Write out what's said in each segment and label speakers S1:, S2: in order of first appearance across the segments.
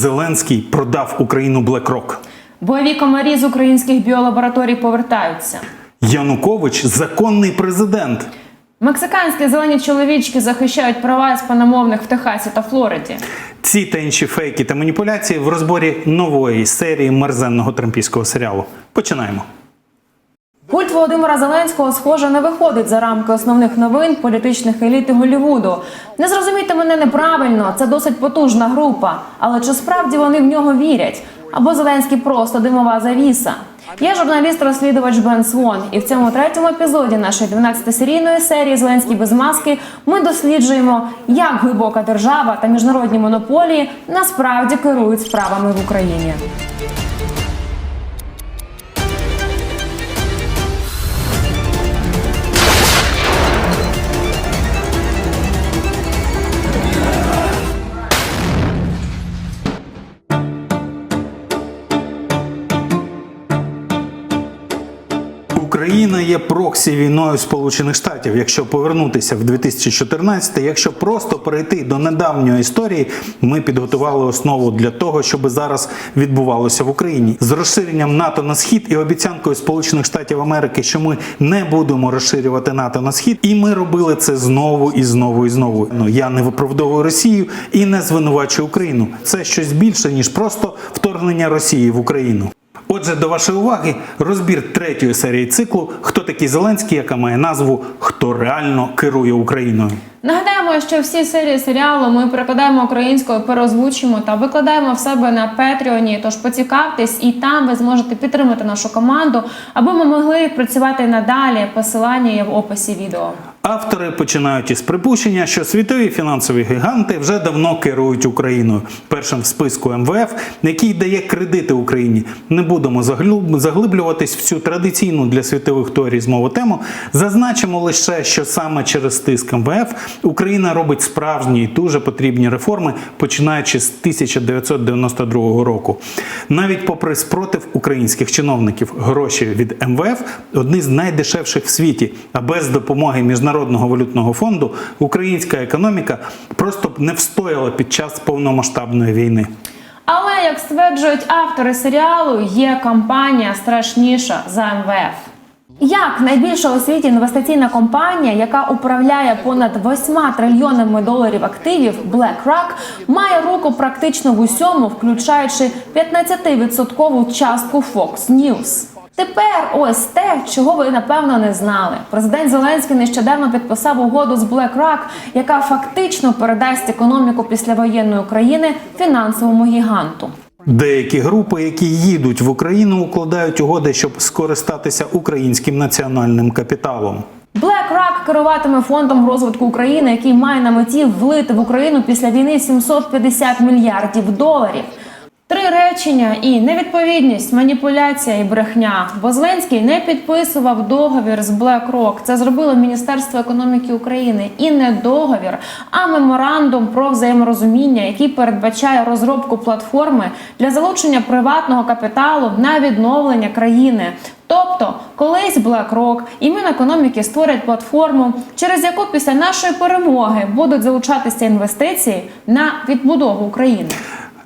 S1: Зеленський продав Україну BlackRock.
S2: Бойові комарі з українських біолабораторій повертаються.
S1: Янукович законний президент.
S2: Мексиканські зелені чоловічки захищають права іспаномовних в Техасі та Флориді.
S1: Ці та інші фейки та маніпуляції в розборі нової серії мерзенного трампійського серіалу. Починаємо.
S2: Культ Володимира Зеленського, схоже, не виходить за рамки основних новин політичних еліт Голлівуду. Не зрозумійте мене неправильно, це досить потужна група. Але чи справді вони в нього вірять? Або Зеленський просто димова завіса? Я журналіст-розслідувач Бен Свон, і в цьому третьому епізоді нашої 12-серійної серії Зеленський без маски ми досліджуємо, як глибока держава та міжнародні монополії насправді керують справами в Україні.
S1: Україна є проксі війною Сполучених Штатів. Якщо повернутися в 2014, якщо просто перейти до недавньої історії, ми підготували основу для того, щоб зараз відбувалося в Україні з розширенням НАТО на схід і обіцянкою Сполучених Штатів Америки, що ми не будемо розширювати НАТО на схід, і ми робили це знову і знову і знову. Ну я не виправдовую Росію і не звинувачую Україну. Це щось більше ніж просто вторгнення Росії в Україну. Отже, до вашої уваги розбір третьої серії циклу Хто такий Зеленський, яка має назву Хто реально керує Україною.
S2: Нагадаємо, що всі серії серіалу ми перекладаємо українською, переозвучимо та викладаємо в себе на Петреоні. Тож поцікавтесь, і там ви зможете підтримати нашу команду, аби ми могли працювати надалі. Посилання є в описі відео.
S1: Автори починають із припущення, що світові фінансові гіганти вже давно керують Україною. Першим в списку МВФ, який дає кредити Україні. Не будемо заглиблюватись в цю традиційну для світових теорій змову тему. Зазначимо лише, що саме через тиск МВФ Україна робить справжні і дуже потрібні реформи, починаючи з 1992 року. Навіть попри спротив українських чиновників, гроші від МВФ одні з найдешевших в світі. А без допомоги Міжнародного валютного фонду українська економіка просто б не встояла під час повномасштабної війни.
S2: Але як стверджують автори серіалу, є компанія страшніша за МВФ. Як найбільша у світі інвестиційна компанія, яка управляє понад 8 трильйонами доларів активів, BlackRock, має руку практично в усьому, включаючи 15% частку Fox News. Тепер ось те, чого ви напевно не знали. Президент Зеленський нещодавно підписав угоду з BlackRock, яка фактично передасть економіку післявоєнної України фінансовому гіганту.
S1: Деякі групи, які їдуть в Україну, укладають угоди, щоб скористатися українським національним капіталом.
S2: BlackRock керуватиме фондом розвитку України, який має на меті влити в Україну після війни 750 мільярдів доларів. Три речення і невідповідність, маніпуляція і брехня. Бо не підписував договір з BlackRock. Це зробило Міністерство економіки України і не договір, а меморандум про взаєморозуміння, який передбачає розробку платформи для залучення приватного капіталу на відновлення країни. Тобто, колись BlackRock і Мінекономіки створять платформу, через яку після нашої перемоги будуть залучатися інвестиції на відбудову України.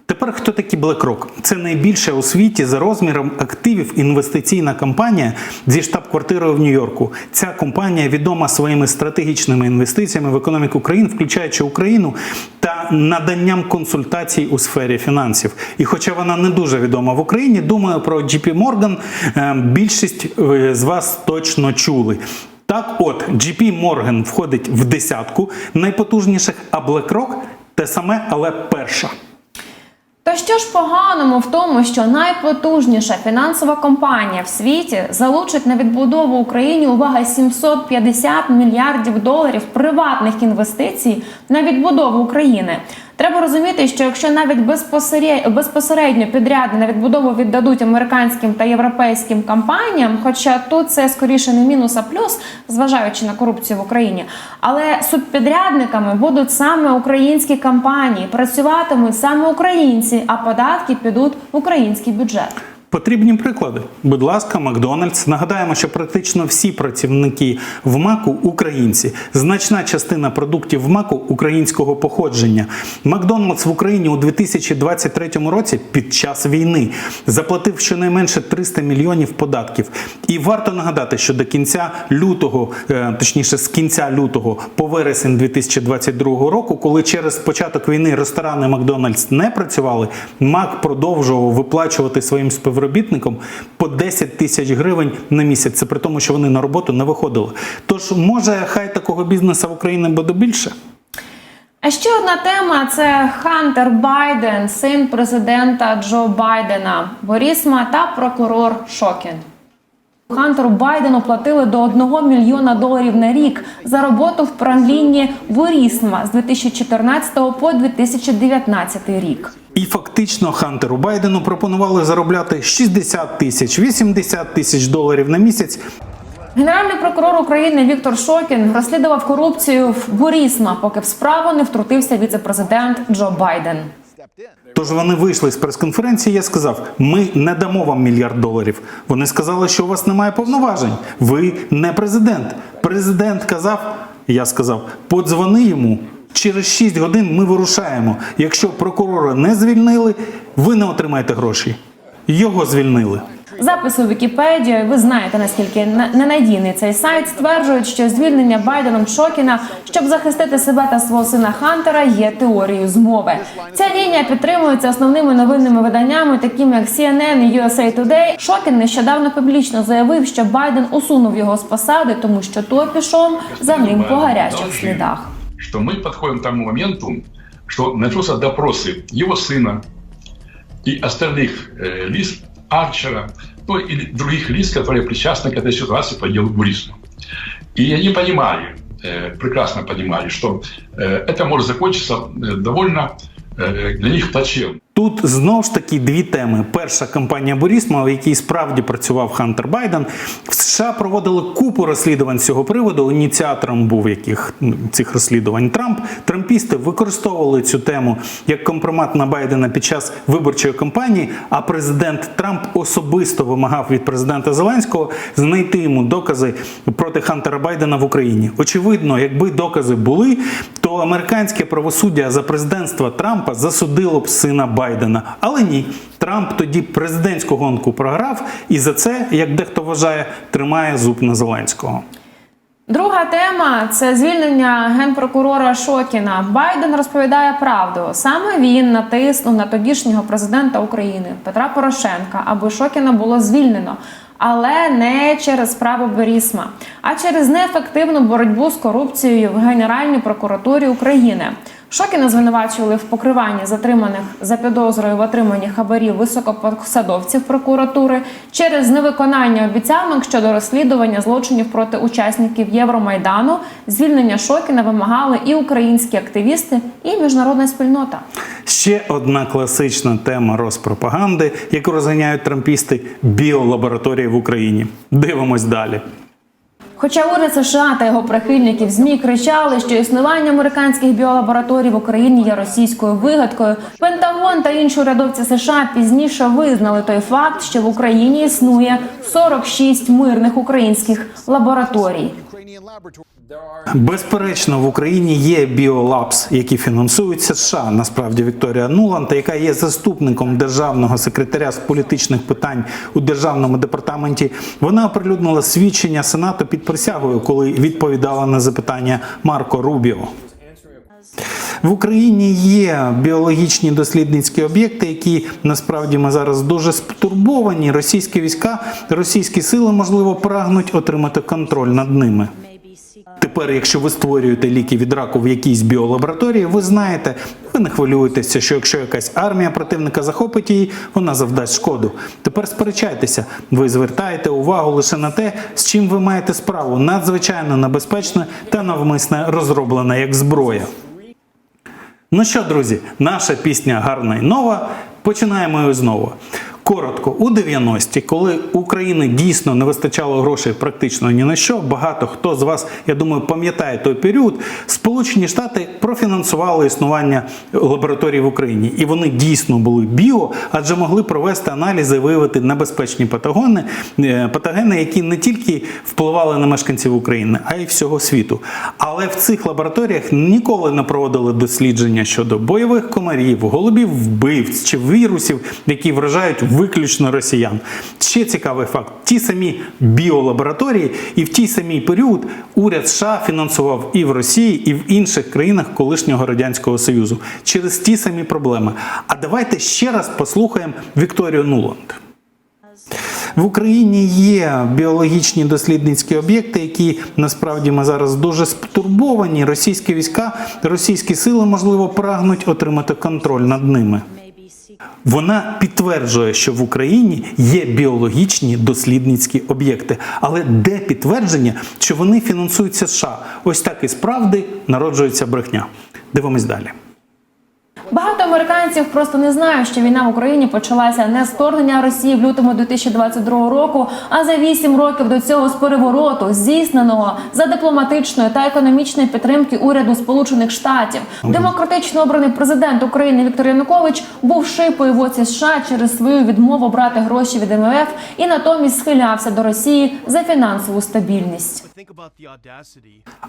S1: Тепер хто такі BlackRock? Це найбільша у світі за розміром активів інвестиційна компанія зі штаб-квартирою в Нью-Йорку. Ця компанія відома своїми стратегічними інвестиціями в економіку країн, включаючи Україну та наданням консультацій у сфері фінансів. І хоча вона не дуже відома в Україні, думаю про JP Morgan е, більшість е, з вас точно чули. Так, от JP Morgan входить в десятку найпотужніших, а BlackRock те саме, але перша.
S2: Та що ж поганому в тому, що найпотужніша фінансова компанія в світі залучить на відбудову Україні увага 750 мільярдів доларів приватних інвестицій на відбудову України. Треба розуміти, що якщо навіть безпосередньо, підряди на відбудову віддадуть американським та європейським компаніям, хоча тут це скоріше не мінус, а плюс, зважаючи на корупцію в Україні, але субпідрядниками будуть саме українські компанії, працюватимуть саме українці, а податки підуть в український бюджет.
S1: Потрібні приклади. Будь ласка, Макдональдс. Нагадаємо, що практично всі працівники в Маку українці. Значна частина продуктів в Маку українського походження. Макдональдс в Україні у 2023 році під час війни заплатив щонайменше 300 мільйонів податків. І варто нагадати, що до кінця лютого, е, точніше з кінця лютого по вересень 2022 року, коли через початок війни ресторани Макдональдс не працювали, Мак продовжував виплачувати своїм співробітникам по 10 тисяч гривень на місяць. Це при тому, що вони на роботу не виходили. Тож може хай такого бізнесу в Україні буде більше.
S2: А ще одна тема це Хантер Байден, син президента Джо Байдена, Борісма та прокурор Шокін. Хантеру Байдену платили до 1 мільйона доларів на рік за роботу в правлінні Борісма з 2014 по 2019 рік.
S1: І фактично Хантеру Байдену пропонували заробляти 60 тисяч, 80 тисяч доларів на місяць.
S2: Генеральний прокурор України Віктор Шокін розслідував корупцію в Борісма, поки в справу не втрутився віце-президент Джо Байден.
S1: Тож вони вийшли з прес-конференції. Я сказав: ми не дамо вам мільярд доларів. Вони сказали, що у вас немає повноважень. Ви не президент. Президент казав, я сказав, подзвони йому. Через 6 годин ми вирушаємо. Якщо прокурора не звільнили, ви не отримаєте гроші. Його звільнили.
S2: Записи у Вікіпедії, ви знаєте наскільки не- ненадійний цей сайт, стверджують, що звільнення Байденом Шокіна, щоб захистити себе та свого сина Хантера, є теорією змови. Ця лінія підтримується основними новинними виданнями, такими як CNN і USA Today. Шокін нещодавно публічно заявив, що Байден усунув його з посади, тому що той пішов за ним по гарячих слідах.
S3: что мы подходим к тому моменту, что начался допросы его сына и остальных э, лиц, Арчера, ну и других лиц, которые причастны к этой ситуации по делу Бурисова. И они понимали, э, прекрасно понимали, что э, это может закончиться э, довольно э, для них плачевно.
S1: Тут знову ж таки дві теми. Перша кампанія Борісма, в якій справді працював Хантер Байден. В США проводили купу розслідувань з цього приводу. Ініціатором був яких ну, цих розслідувань Трамп. Трампісти використовували цю тему як компромат на Байдена під час виборчої кампанії. А президент Трамп особисто вимагав від президента Зеленського знайти йому докази проти Хантера Байдена в Україні. Очевидно, якби докази були, то американське правосуддя за президентства Трампа засудило б сина Байдена. Але ні, Трамп тоді президентську гонку програв, і за це, як дехто вважає, тримає зуб на Зеленського.
S2: Друга тема це звільнення генпрокурора Шокіна. Байден розповідає правду. Саме він натиснув на тодішнього президента України Петра Порошенка, аби Шокіна було звільнено. Але не через справу Берісма, а через неефективну боротьбу з корупцією в Генеральній прокуратурі України. Шокіна звинувачували в покриванні затриманих за підозрою в отриманні хабарів високопосадовців прокуратури через невиконання обіцянок щодо розслідування злочинів проти учасників Євромайдану. Звільнення Шокіна вимагали і українські активісти, і міжнародна спільнота.
S1: Ще одна класична тема розпропаганди, яку розганяють трампісти біолабораторії в Україні. Дивимось далі.
S2: Хоча уряд США та його прихильників ЗМІ кричали, що існування американських біолабораторій в Україні є російською вигадкою, Пентагон та інші урядовці США пізніше визнали той факт, що в Україні існує 46 мирних українських лабораторій.
S1: Безперечно, в Україні є біолабс, які фінансуються США. Насправді Вікторія Нуланд, яка є заступником державного секретаря з політичних питань у державному департаменті. Вона оприлюднила свідчення Сенату під присягою, коли відповідала на запитання Марко Рубіо. В Україні є біологічні дослідницькі об'єкти, які насправді ми зараз дуже стурбовані. Російські війська, російські сили, можливо, прагнуть отримати контроль над ними. Тепер, якщо ви створюєте ліки від раку в якійсь біолабораторії, ви знаєте, ви не хвилюєтеся, що якщо якась армія противника захопить її, вона завдасть шкоду. Тепер сперечайтеся, ви звертаєте увагу лише на те, з чим ви маєте справу, надзвичайно небезпечне та навмисне розроблене як зброя. Ну що, друзі, наша пісня гарна і нова. Починаємо її знову. Коротко, у 90-ті, коли України дійсно не вистачало грошей практично ні на що, багато хто з вас, я думаю, пам'ятає той період, Сполучені Штати профінансували існування лабораторій в Україні, і вони дійсно були біо, адже могли провести аналізи, виявити небезпечні патогени, е, патогени, які не тільки впливали на мешканців України, а й всього світу. Але в цих лабораторіях ніколи не проводили дослідження щодо бойових комарів, голубів вбивць чи вірусів, які вражають виключно росіян. Ще цікавий факт: ті самі біолабораторії, і в тій самий період уряд США фінансував і в Росії, і в інших країнах колишнього радянського союзу через ті самі проблеми. А давайте ще раз послухаємо Вікторію Нуланд. В Україні є біологічні дослідницькі об'єкти, які насправді ми зараз дуже стурбовані. Російські війська, російські сили, можливо, прагнуть отримати контроль над ними. Вона підтверджує, що в Україні є біологічні дослідницькі об'єкти. Але де підтвердження, що вони фінансуються США? Ось так і справді народжується брехня. Дивимось далі.
S2: Багато американців просто не знають, що війна в Україні почалася не з вторгнення Росії в лютому 2022 року, а за вісім років до цього з перевороту, здійсненого за дипломатичної та економічної підтримки уряду Сполучених Штатів. Демократично обраний президент України Віктор Янукович був шипою в оці США через свою відмову брати гроші від МВФ і натомість схилявся до Росії за фінансову стабільність.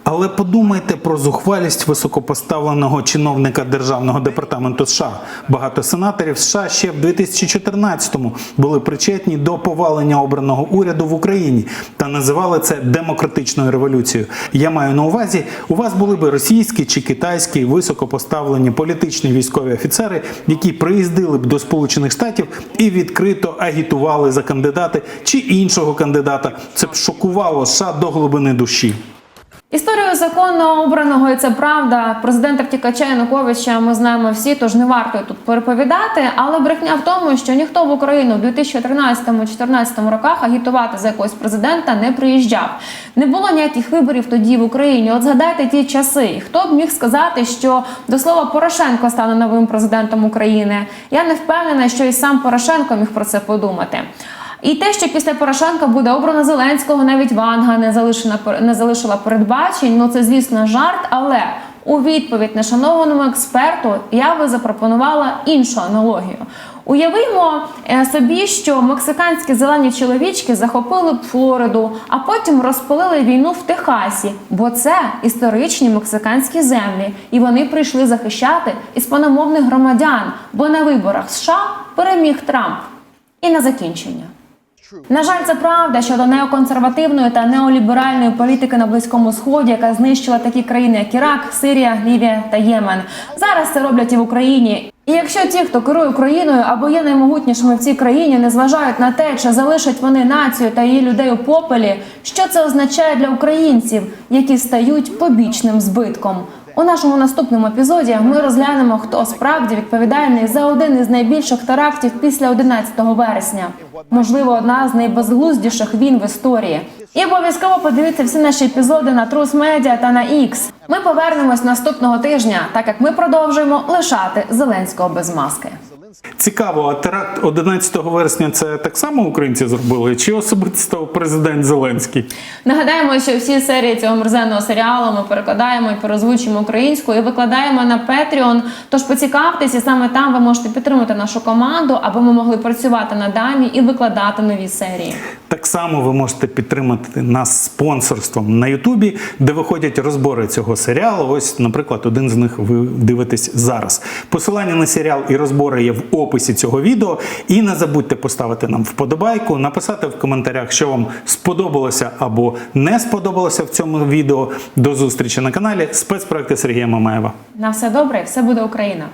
S1: Але подумайте про зухвалість високопоставленого чиновника Державного департаменту США. Багато сенаторів США ще в 2014-му були причетні до повалення обраного уряду в Україні та називали це демократичною революцією. Я маю на увазі, у вас були би російські чи китайські високопоставлені політичні військові офіцери, які приїздили б до Сполучених Штатів і відкрито агітували за кандидати чи іншого кандидата. Це б шокувало США до глибини душі.
S2: Історію законно обраного, і це правда, президента втікача Януковича ми знаємо всі, тож не варто тут переповідати. Але брехня в тому, що ніхто в Україну в 2013-2014 роках агітувати за якогось президента не приїжджав. Не було ніяких виборів тоді в Україні. От згадайте ті часи. Хто б міг сказати, що до слова Порошенко стане новим президентом України? Я не впевнена, що і сам Порошенко міг про це подумати. І те, що після Порошенка буде обрано Зеленського, навіть Ванга не залишена не залишила передбачень. Ну це звісно жарт. Але у відповідь нешанованому експерту я би запропонувала іншу аналогію. Уявимо е, собі, що мексиканські зелені чоловічки захопили б Флориду, а потім розпалили війну в Техасі, бо це історичні мексиканські землі, і вони прийшли захищати іспаномовних громадян. Бо на виборах США переміг Трамп. І на закінчення. На жаль, це правда щодо неоконсервативної та неоліберальної політики на близькому сході, яка знищила такі країни, як Ірак, Сирія, Лівія та Ємен. Зараз це роблять і в Україні. І якщо ті, хто керує Україною або є наймогутнішими в цій країні, не зважають на те, чи залишать вони націю та її людей у попелі, що це означає для українців, які стають побічним збитком. У нашому наступному епізоді ми розглянемо, хто справді відповідальний за один із найбільших терактів після 11 вересня. Можливо, одна з найбезглуздіших війн в історії. І обов'язково подивіться всі наші епізоди на Трус Медіа та на Ікс. Ми повернемось наступного тижня, так як ми продовжуємо лишати Зеленського без маски.
S1: Цікаво, а теракт 11 вересня це так само українці зробили? Чи особисто президент Зеленський?
S2: Нагадаємо, що всі серії цього мерзенного серіалу ми перекладаємо і перезвучимо українською і викладаємо на Patreon. Тож поцікавтесь, саме там ви можете підтримати нашу команду, аби ми могли працювати над дамі і викладати нові серії.
S1: Так само ви можете підтримати нас спонсорством на Ютубі, де виходять розбори цього серіалу. Ось, наприклад, один з них ви дивитесь зараз. Посилання на серіал і розбори є в описі цього відео. І не забудьте поставити нам вподобайку, написати в коментарях, що вам сподобалося або не сподобалося в цьому відео. До зустрічі на каналі спецпроекти Сергія Мамаєва.
S2: На все добре, все буде Україна.